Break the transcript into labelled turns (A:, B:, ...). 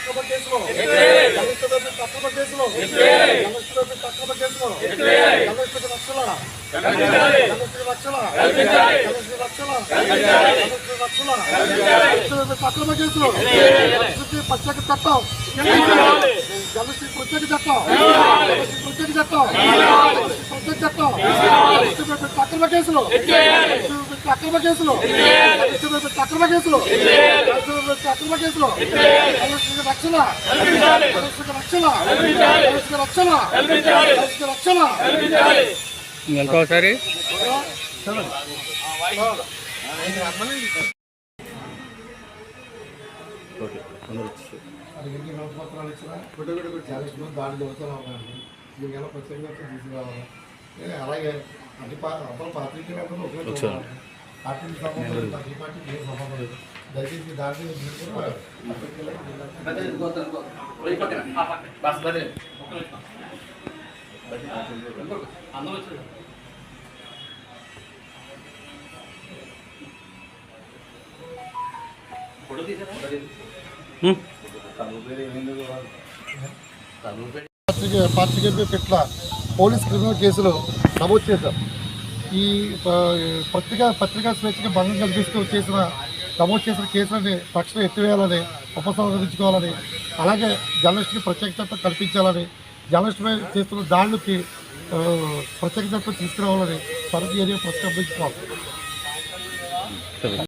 A: అక్రమ కేసులో జర్నలిస్టులపై అక్రమ కేసులో జర్నలిస్టులపై అక్రమ కేసులో జర్నలిస్టులకు రక్షణ జర్నలిస్టులకు రక్షణ జర్నలిస్టులకు రక్షణ జర్నలిస్టులకు రక్షణ జర్నలిస్టులపై అక్రమ కేసులో జర్నలిస్టులకి ప్రత్యేక చట్టం జర్నలిస్టులకు ప్రత్యేక చట్టం జర్నలిస్టులకు ప్రత్యేక చట్టం జర్నలిస్టులకు ప్రత్యేక చట్టం కేసులో అక్రమ కేసులో. అక్రమ కేసులో. అక్రమ కేసులో. రక్షణ. రక్షణ. రక్షణ. రక్షణ. ఇచ్చినా ఫోటో కూడా చాలా అవ్వాలి దీనికి ఎలా ప్రత్యేకంగా తీసుకురావాలి? అలాగే అన్ని పా అప్పుడు పాత్రికలు అందరూ ఒకే చూడాలి. పార్టీకి సంబంధం లేదు నాకు ఈ పార్టీకి ఏం సంబంధం లేదు దయచేసి దాంట్లో మీరు కూడా పత్రికలకు వెళ్ళండి. పార్టీకి పార్టీకి పెట్ల పోలీస్ క్రిమినల్ కేసులో నమోదు చేశాం. ఈ పత్రికా పత్రికా స్వేచ్ఛకి భంగం కల్పిస్తూ చేసిన నమోదు చేసిన కేసులని తక్షణం ఎత్తివేయాలని ఉపసంహరించుకోవాలని అలాగే జర్నలిస్టుకి ప్రత్యేక చట్టం కల్పించాలని జర్నలిస్టుపై చేస్తున్న దాడులకి ప్రత్యేక చట్టం తీసుకురావాలని సరుకు ఏరియా ప్రతిష్టాపించుకోవాలి